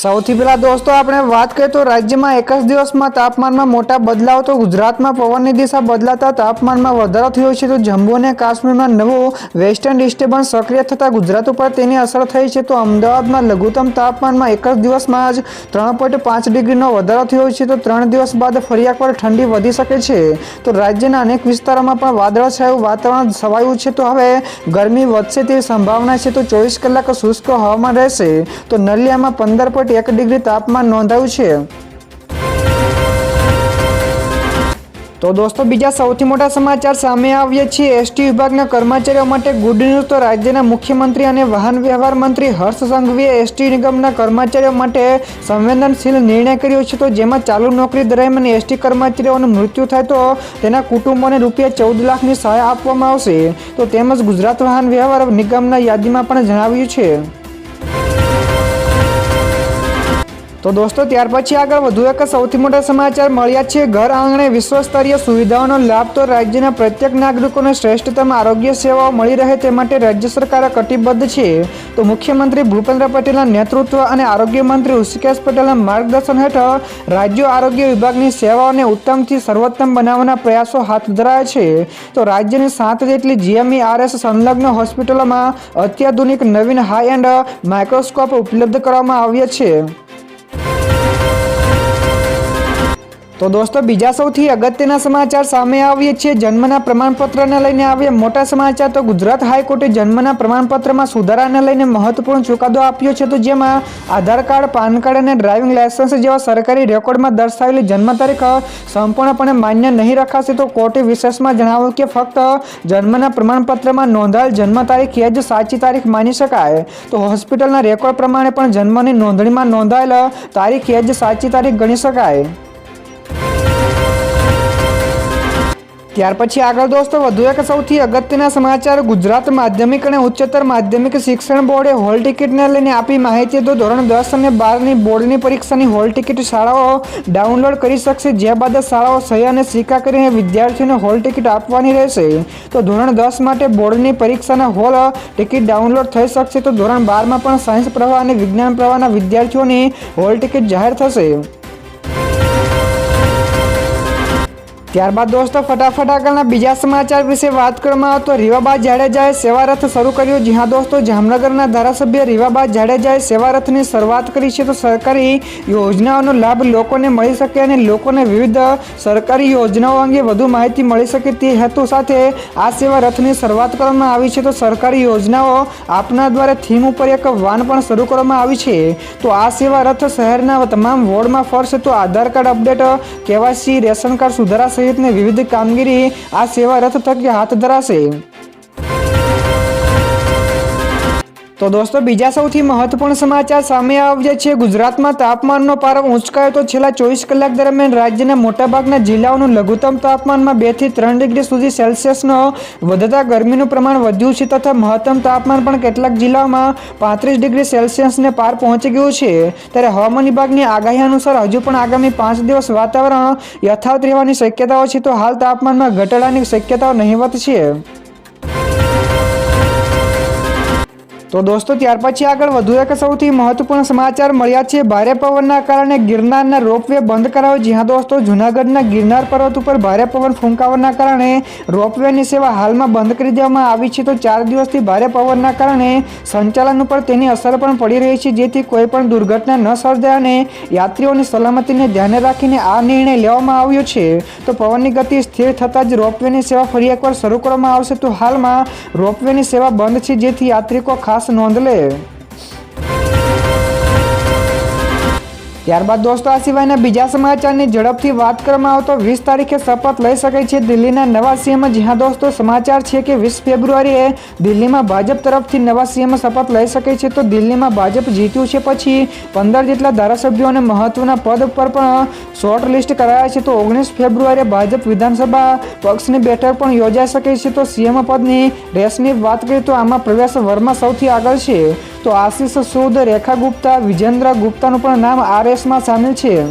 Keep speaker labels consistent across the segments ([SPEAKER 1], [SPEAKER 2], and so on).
[SPEAKER 1] સૌથી પહેલાં દોસ્તો આપણે વાત કરીએ તો રાજ્યમાં એક જ દિવસમાં તાપમાનમાં મોટા બદલાવ તો ગુજરાતમાં પવનની દિશા બદલાતા તાપમાનમાં વધારો થયો છે તો જમ્મુ અને કાશ્મીરમાં નવો વેસ્ટર્ન ડિસ્ટર્બન્સ સક્રિય થતાં ગુજરાત ઉપર તેની અસર થઈ છે તો અમદાવાદમાં લઘુત્તમ તાપમાનમાં એક જ દિવસમાં જ ત્રણ પોઈન્ટ પાંચ ડિગ્રીનો વધારો થયો છે તો ત્રણ દિવસ બાદ ફરી પર ઠંડી વધી શકે છે તો રાજ્યના અનેક વિસ્તારોમાં પણ વાદળછાયું વાતાવરણ છવાયું છે તો હવે ગરમી વધશે તેવી સંભાવના છે તો ચોવીસ કલાક શુષ્ક હવામાન રહેશે તો નલિયામાં પંદર પોઈન્ટ પોઈન્ટ એક ડિગ્રી તાપમાન નોંધાયું છે તો દોસ્તો બીજા સૌથી મોટા સમાચાર સામે આવીએ છીએ એસટી વિભાગના કર્મચારીઓ માટે ગુડ ન્યૂઝ તો રાજ્યના મુખ્યમંત્રી અને વાહન વ્યવહાર મંત્રી હર્ષ સંઘવીએ એસટી નિગમના કર્મચારીઓ માટે સંવેદનશીલ નિર્ણય કર્યો છે તો જેમાં ચાલુ નોકરી દરમિયાન એસટી કર્મચારીઓનું મૃત્યુ થાય તો તેના કુટુંબોને રૂપિયા ચૌદ લાખની સહાય આપવામાં આવશે તો તેમજ ગુજરાત વાહન વ્યવહાર નિગમના યાદીમાં પણ જણાવ્યું છે તો દોસ્તો ત્યાર પછી આગળ વધુ એક સૌથી મોટા સમાચાર મળ્યા છે ઘર આંગણે વિશ્વસ્તરીય સુવિધાઓનો લાભ તો રાજ્યના પ્રત્યેક નાગરિકોને શ્રેષ્ઠતમ આરોગ્ય સેવાઓ મળી રહે તે માટે રાજ્ય સરકાર કટિબદ્ધ છે તો મુખ્યમંત્રી ભૂપેન્દ્ર પટેલના નેતૃત્વ અને આરોગ્ય મંત્રી ઋષિકેશ પટેલના માર્ગદર્શન હેઠળ રાજ્યો આરોગ્ય વિભાગની સેવાઓને ઉત્તમથી સર્વોત્તમ બનાવવાના પ્રયાસો હાથ ધરાયા છે તો રાજ્યની સાત જેટલી જીએમઈઆરએસ સંલગ્ન હોસ્પિટલોમાં અત્યાધુનિક નવીન હાઈ એન્ડ માઇક્રોસ્કોપ ઉપલબ્ધ કરવામાં આવ્યા છે તો દોસ્તો બીજા સૌથી અગત્યના સમાચાર સામે આવીએ છીએ જન્મના પ્રમાણપત્રને લઈને આવીએ મોટા સમાચાર તો ગુજરાત હાઈકોર્ટે જન્મના પ્રમાણપત્રમાં સુધારાને લઈને મહત્વપૂર્ણ ચુકાદો આપ્યો છે તો જેમાં આધાર કાર્ડ પાન કાર્ડ અને ડ્રાઇવિંગ લાયસન્સ જેવા સરકારી રેકોર્ડમાં દર્શાવેલી જન્મ તારીખ સંપૂર્ણપણે માન્ય નહીં રખાશે તો કોર્ટે વિશેષમાં જણાવ્યું કે ફક્ત જન્મના પ્રમાણપત્રમાં નોંધાયેલ જન્મ તારીખ એ જ સાચી તારીખ માની શકાય તો હોસ્પિટલના રેકોર્ડ પ્રમાણે પણ જન્મની નોંધણીમાં નોંધાયેલ તારીખ એ જ સાચી તારીખ ગણી શકાય ત્યાર પછી આગળ દોસ્તો વધુ એક સૌથી અગત્યના સમાચાર ગુજરાત માધ્યમિક અને ઉચ્ચતર માધ્યમિક શિક્ષણ બોર્ડે હોલ ટિકિટને લઈને આપી માહિતી તો ધોરણ દસ અને બારની બોર્ડની પરીક્ષાની હોલ ટિકિટ શાળાઓ ડાઉનલોડ કરી શકશે જે બાદ શાળાઓ સહી અને સિક્કા કરીને વિદ્યાર્થીઓને હોલ ટિકિટ આપવાની રહેશે તો ધોરણ દસ માટે બોર્ડની પરીક્ષાના હોલ ટિકિટ ડાઉનલોડ થઈ શકશે તો ધોરણ બારમાં પણ સાયન્સ પ્રવાહ અને વિજ્ઞાન પ્રવાહના વિદ્યાર્થીઓની હોલ ટિકિટ જાહેર થશે ત્યારબાદ દોસ્તો ફટાફટ આગળના બીજા સમાચાર વિશે વાત કરવામાં આવે તો રીવાબા જાડેજાએ સેવા રથ શરૂ કર્યો જી હા દોસ્તો જામનગરના ધારાસભ્ય રીવાબા જાડેજાએ સેવા રથની શરૂઆત કરી છે તો સરકારી યોજનાઓનો લાભ લોકોને મળી શકે અને લોકોને વિવિધ સરકારી યોજનાઓ અંગે વધુ માહિતી મળી શકે તે હેતુ સાથે આ સેવા રથની શરૂઆત કરવામાં આવી છે તો સરકારી યોજનાઓ આપના દ્વારા થીમ ઉપર એક વાન પણ શરૂ કરવામાં આવી છે તો આ સેવા રથ શહેરના તમામ વોર્ડમાં ફરશે તો Aadhaar card update KYC ration card સુધારા સહિતની વિવિધ કામગીરી આ સેવા રથ થકી હાથ ધરાશે તો દોસ્તો બીજા સૌથી મહત્વપૂર્ણ સમાચાર સામે આવ્યા છે ગુજરાતમાં તાપમાનનો પારો ઊંચકાયો તો છેલ્લા ચોવીસ કલાક દરમિયાન રાજ્યના મોટાભાગના જિલ્લાઓનું લઘુત્તમ તાપમાનમાં બેથી ત્રણ ડિગ્રી સુધી સેલ્સિયસનો વધતા ગરમીનું પ્રમાણ વધ્યું છે તથા મહત્તમ તાપમાન પણ કેટલાક જિલ્લાઓમાં પાંત્રીસ ડિગ્રી સેલ્સિયસને પાર પહોંચી ગયું છે ત્યારે હવામાન વિભાગની આગાહી અનુસાર હજુ પણ આગામી પાંચ દિવસ વાતાવરણ યથાવત રહેવાની શક્યતાઓ છે તો હાલ તાપમાનમાં ઘટાડાની શક્યતાઓ નહીવત છે તો દોસ્તો ત્યાર પછી આગળ વધુ એક સૌથી મહત્વપૂર્ણ સમાચાર મળ્યા છે ભારે પવનના કારણે ગિરનારના રોપવે બંધ કરાયો જ્યાં દોસ્તો જૂનાગઢના ગિરનાર પર્વત ઉપર ભારે પવન ફૂંકાવાના કારણે રોપવેની સેવા હાલમાં બંધ કરી દેવામાં આવી છે તો ચાર દિવસથી ભારે પવનના કારણે સંચાલન ઉપર તેની અસર પણ પડી રહી છે જેથી કોઈ પણ દુર્ઘટના ન સર્જાય અને યાત્રીઓની સલામતીને ધ્યાને રાખીને આ નિર્ણય લેવામાં આવ્યો છે તો પવનની ગતિ સ્થિર થતાં જ રોપવેની સેવા ફરી એકવાર શરૂ કરવામાં આવશે તો હાલમાં રોપવેની સેવા બંધ છે જેથી યાત્રિકો ખાસ nossas ondas leve. ત્યારબાદ દોસ્તો આ સિવાયના બીજા સમાચારની ઝડપથી વાત કરવામાં આવતો વીસ તારીખે શપથ લઈ શકે છે દિલ્હીના નવા સીએમ જ્યાં દોસ્તો સમાચાર છે કે વીસ ફેબ્રુઆરીએ દિલ્હીમાં ભાજપ તરફથી નવા સીએમ શપથ લઈ શકે છે તો દિલ્હીમાં ભાજપ જીત્યું છે પછી પંદર જેટલા ધારાસભ્યોને અને મહત્વના પદ પર પણ શોર્ટ લિસ્ટ કરાયા છે તો ઓગણીસ ફેબ્રુઆરીએ ભાજપ વિધાનસભા પક્ષની બેઠક પણ યોજાઈ શકે છે તો સીએમ પદની રેસની વાત કરીએ તો આમાં પ્રવેશ વર્મા સૌથી આગળ છે તો આશિષ સુદ રેખા ગુપ્તા વિજેન્દ્ર ગુપ્તાનું પણ નામ આ પ્રવેશમાં સામેલ છે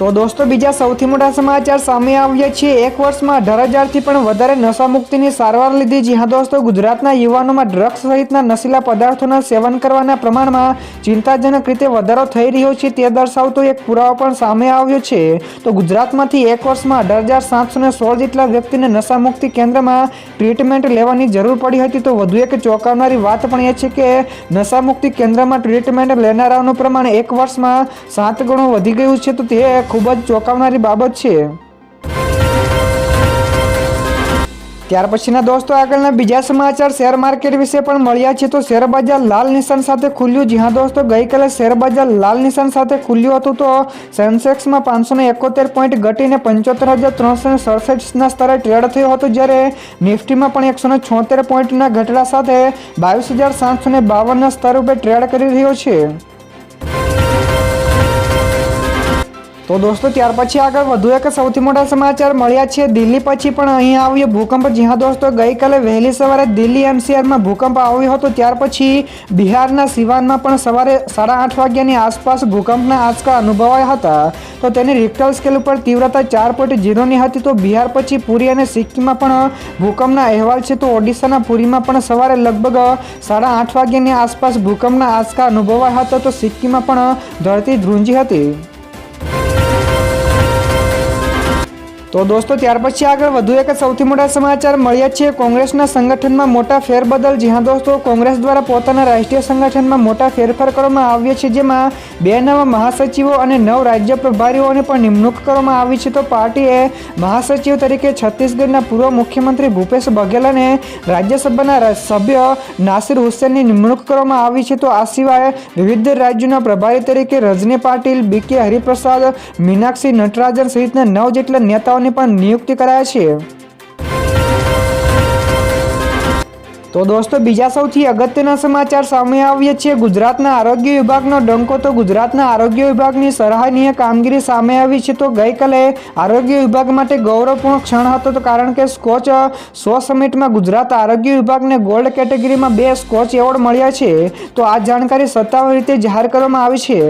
[SPEAKER 1] તો દોસ્તો બીજા સૌથી મોટા સમાચાર સામે આવ્યા છે એક વર્ષમાં અઢાર હજારથી પણ વધારે નશામુક્તિની સારવાર લીધી જી હા દોસ્તો ગુજરાતના યુવાનોમાં ડ્રગ્સ સહિતના નશીલા પદાર્થોના સેવન કરવાના પ્રમાણમાં ચિંતાજનક રીતે વધારો થઈ રહ્યો છે તે દર્શાવતો એક પુરાવો પણ સામે આવ્યો છે તો ગુજરાતમાંથી એક વર્ષમાં અઢાર હજાર સાતસો ને સોળ જેટલા વ્યક્તિને નશામુક્તિ કેન્દ્રમાં ટ્રીટમેન્ટ લેવાની જરૂર પડી હતી તો વધુ એક ચોંકાવનારી વાત પણ એ છે કે નશામુક્તિ કેન્દ્રમાં ટ્રીટમેન્ટ લેનારાઓનું પ્રમાણ એક વર્ષમાં સાત ગણું વધી ગયું છે તો તે ખૂબ જ ચોંકાવનારી બાબત છે ત્યાર પછીના દોસ્તો આગળના બીજા સમાચાર શેર માર્કેટ વિશે પણ મળ્યા છે તો શેર બજાર લાલ નિશાન સાથે ખુલ્યું જી હા દોસ્તો ગઈકાલે શેર બજાર લાલ નિશાન સાથે ખુલ્યું હતું તો સેન્સેક્સમાં પાંચસોને એકોતેર પોઈન્ટ ઘટીને પંચોતેર હજાર ત્રણસોને સડસઠના સ્તરે ટ્રેડ થયો હતો જ્યારે નિફ્ટીમાં પણ એકસોને ને છોતેર પોઈન્ટના ઘટાડા સાથે બાવીસ હજાર સાતસો ને બાવનના સ્તર ઉપર ટ્રેડ કરી રહ્યો છે તો દોસ્તો ત્યાર પછી આગળ વધુ એક સૌથી મોટા સમાચાર મળ્યા છે દિલ્હી પછી પણ અહીં આવ્યો ભૂકંપ જ્યાં દોસ્તો ગઈકાલે વહેલી સવારે દિલ્હી એનસીઆરમાં ભૂકંપ આવ્યો હતો ત્યાર પછી બિહારના સિવાનમાં પણ સવારે સાડા આઠ વાગ્યાની આસપાસ ભૂકંપના આંચકા અનુભવાયા હતા તો તેની રિક્ટર સ્કેલ ઉપર તીવ્રતા ચાર પોઈન્ટ ઝીરોની હતી તો બિહાર પછી પુરી અને સિક્કિમમાં પણ ભૂકંપના અહેવાલ છે તો ઓડિશાના પુરીમાં પણ સવારે લગભગ સાડા આઠ વાગ્યાની આસપાસ ભૂકંપના આંચકા અનુભવાયા હતા તો સિક્કિમમાં પણ ધરતી ધ્રુંજી હતી તો દોસ્તો ત્યાર પછી આગળ વધુ એક સૌથી મોટા સમાચાર મળ્યા છે કોંગ્રેસના સંગઠનમાં મોટા ફેરબદલ જ્યાં દોસ્તો કોંગ્રેસ દ્વારા પોતાના રાષ્ટ્રીય સંગઠનમાં મોટા ફેરફાર કરવામાં આવ્યો છે જેમાં બે નવા મહાસચિવો અને નવ રાજ્ય પ્રભારીઓને પણ નિમણૂક કરવામાં આવી છે તો પાર્ટીએ મહાસચિવ તરીકે છત્તીસગઢના પૂર્વ મુખ્યમંત્રી ભૂપેશ બઘેલ અને રાજ્યસભાના સભ્ય નાસિર હુસેનની નિમણૂક કરવામાં આવી છે તો આ સિવાય વિવિધ રાજ્યોના પ્રભારી તરીકે રજની પાટીલ બી કે હરિપ્રસાદ મીનાક્ષી નટરાજન સહિતના નવ જેટલા નેતાઓ વક્તાઓની પણ નિયુક્તિ કરાયા છે તો દોસ્તો બીજા સૌથી અગત્યના સમાચાર સામે આવ્યા છે ગુજરાતના આરોગ્ય વિભાગનો ડંકો તો ગુજરાતના આરોગ્ય વિભાગની સરાહનીય કામગીરી સામે આવી છે તો ગઈકાલે આરોગ્ય વિભાગ માટે ગૌરવપૂર્ણ ક્ષણ હતો તો કારણ કે સ્કોચ સો સમિટમાં ગુજરાત આરોગ્ય વિભાગને ગોલ્ડ કેટેગરીમાં બે સ્કોચ એવોર્ડ મળ્યા છે તો આ જાણકારી સત્તાવાર રીતે જાહેર કરવામાં આવી છે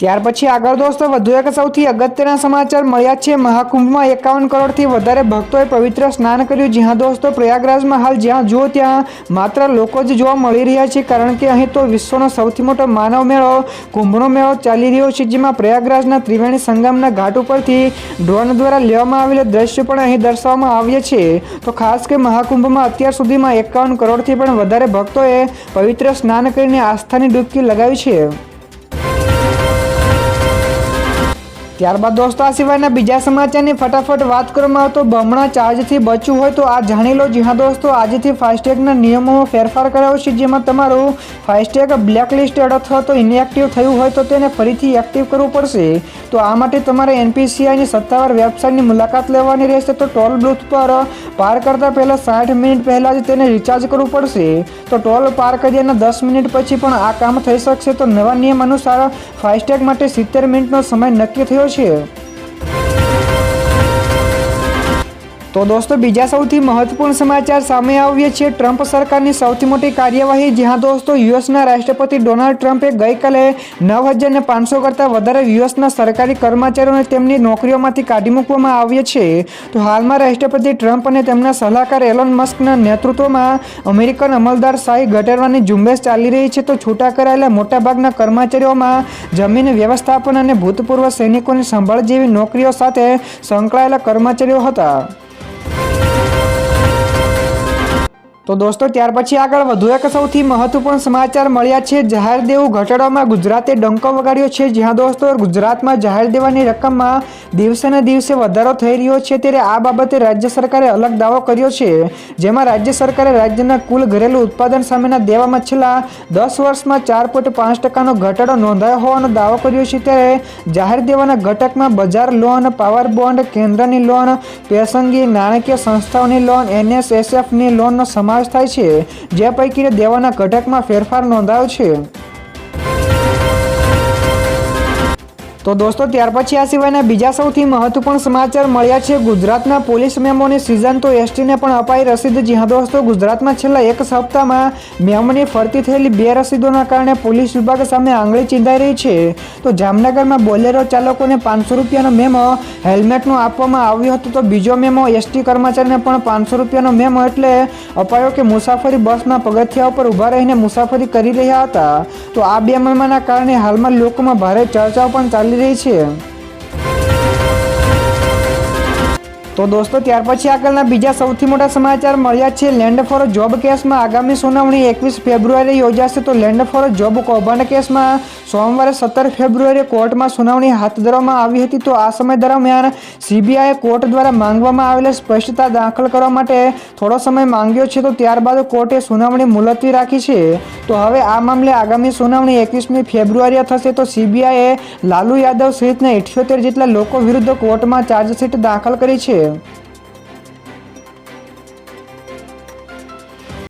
[SPEAKER 1] ત્યાર પછી આગળ દોસ્તો વધુ એક સૌથી અગત્યના સમાચાર મળ્યા છે મહાકુંભમાં એકાવન કરોડથી વધારે ભક્તોએ પવિત્ર સ્નાન કર્યું જ્યાં દોસ્તો પ્રયાગરાજમાં હાલ જ્યાં જુઓ ત્યાં માત્ર લોકો જ જોવા મળી રહ્યા છે કારણ કે અહીં તો વિશ્વનો સૌથી મોટો માનવ મેળો કુંભનો મેળો ચાલી રહ્યો છે જેમાં પ્રયાગરાજના ત્રિવેણી સંગમના ઘાટ ઉપરથી ડ્રોન દ્વારા લેવામાં આવેલા દ્રશ્યો પણ અહીં દર્શાવવામાં આવ્યા છે તો ખાસ કે મહાકુંભમાં અત્યાર સુધીમાં એકાવન કરોડથી પણ વધારે ભક્તોએ પવિત્ર સ્નાન કરીને આસ્થાની ડૂબકી લગાવી છે ત્યારબાદ દોસ્તો આ સિવાયના બીજા સમાચારની ફટાફટ વાત કરવામાં આવતો બમણા ચાર્જથી બચવું હોય તો આ જાણી લો જી હા દોસ્તો આજથી ફાસ્ટેગના નિયમોમાં ફેરફાર કરાયો છે જેમાં તમારું ફાસ્ટેગ બ્લેકલિસ્ટેડ અથવા તો ઇનએક્ટિવ થયું હોય તો તેને ફરીથી એક્ટિવ કરવું પડશે તો આ માટે તમારે એનપીસીઆઈની સત્તાવાર વેબસાઇટની મુલાકાત લેવાની રહેશે તો ટોલ બૂથ પર પાર કરતાં પહેલાં સાઠ મિનિટ પહેલાં જ તેને રિચાર્જ કરવું પડશે તો ટોલ પાર કર્યાના દસ મિનિટ પછી પણ આ કામ થઈ શકશે તો નવા નિયમ અનુસાર ફાસ્ટેગ માટે સિત્તેર મિનિટનો સમય નક્કી થયો 쉬워 તો દોસ્તો બીજા સૌથી મહત્વપૂર્ણ સમાચાર સામે આવ્યા છે ટ્રમ્પ સરકારની સૌથી મોટી કાર્યવાહી જ્યાં દોસ્તો યુએસના રાષ્ટ્રપતિ ડોનાલ્ડ ટ્રમ્પે ગઈકાલે નવ હજારને પાંચસો કરતાં વધારે યુએસના સરકારી કર્મચારીઓને તેમની નોકરીઓમાંથી કાઢી મૂકવામાં આવ્યા છે તો હાલમાં રાષ્ટ્રપતિ ટ્રમ્પ અને તેમના સલાહકાર એલોન મસ્કના નેતૃત્વમાં અમેરિકન અમલદાર શાહી ઘટાડવાની ઝુંબેશ ચાલી રહી છે તો છૂટા કરાયેલા મોટાભાગના કર્મચારીઓમાં જમીન વ્યવસ્થાપન અને ભૂતપૂર્વ સૈનિકોની સંભાળ જેવી નોકરીઓ સાથે સંકળાયેલા કર્મચારીઓ હતા તો દોસ્તો ત્યાર પછી આગળ વધુ એક સૌથી મહત્વપૂર્ણ સમાચાર મળ્યા છે જાહેર દેવું ઘટાડવામાં ગુજરાતે ડંકો વગાડ્યો છે જ્યાં દોસ્તો ગુજરાતમાં જાહેર દેવાની રકમમાં દિવસેને દિવસે વધારો થઈ રહ્યો છે ત્યારે આ બાબતે રાજ્ય સરકારે અલગ દાવો કર્યો છે જેમાં રાજ્ય સરકારે રાજ્યના કુલ ઘરેલું ઉત્પાદન સામેના દેવામાં છેલ્લા દસ વર્ષમાં ચાર પોઈન્ટ પાંચ ટકાનો ઘટાડો નોંધાયો હોવાનો દાવો કર્યો છે ત્યારે જાહેર દેવાના ઘટકમાં બજાર લોન પાવર બોન્ડ કેન્દ્રની લોન પેસંગી નાણાકીય સંસ્થાઓની લોન એનએસએસએફની લોનનો સમાવેશ સમાવેશ થાય છે જે પૈકીને દેવાના ઘટકમાં ફેરફાર નોંધાયો છે તો દોસ્તો ત્યાર પછી આ સિવાયના બીજા સૌથી મહત્વપૂર્ણ સમાચાર મળ્યા છે ગુજરાતના પોલીસ મેમોની સિઝન તો એસટીને પણ અપાઈ રસીદ જ્યાં દોસ્તો ગુજરાતમાં છેલ્લા એક સપ્તાહમાં મેમોની ફરતી થયેલી બે રસીદોના કારણે પોલીસ વિભાગ સામે આંગળી ચીંધાઈ રહી છે તો જામનગરમાં બોલેરો ચાલકોને પાંચસો રૂપિયાનો મેમો હેલ્મેટનો આપવામાં આવ્યું હતું તો બીજો મેમો એસટી કર્મચારીને પણ પાંચસો રૂપિયાનો મેમો એટલે અપાયો કે મુસાફરી બસના પગથિયા ઉપર ઊભા રહીને મુસાફરી કરી રહ્યા હતા તો આ બે મેમોના કારણે હાલમાં લોકોમાં ભારે ચર્ચાઓ પણ ચાલી ચાલી રહી છે તો દોસ્તો ત્યાર પછી આગળના બીજા સૌથી મોટા સમાચાર મળ્યા છે લેન્ડ ફોર જોબ કેસમાં આગામી સુનાવણી એકવીસ ફેબ્રુઆરીએ યોજાશે તો લેન્ડ ફોર જોબ કૌભાંડ કેસમાં સોમવારે સત્તર ફેબ્રુઆરીએ કોર્ટમાં સુનાવણી હાથ ધરવામાં આવી હતી તો આ સમય દરમિયાન સીબીઆઈએ કોર્ટ દ્વારા માંગવામાં આવેલી સ્પષ્ટતા દાખલ કરવા માટે થોડો સમય માંગ્યો છે તો ત્યારબાદ કોર્ટે સુનાવણી મુલતવી રાખી છે તો હવે આ મામલે આગામી સુનાવણી એકવીસમી ફેબ્રુઆરીએ થશે તો સીબીઆઈએ લાલુ યાદવ સહિતના ઇઠ્યોતેર જેટલા લોકો વિરુદ્ધ કોર્ટમાં ચાર્જશીટ દાખલ કરી છે Instagram, então,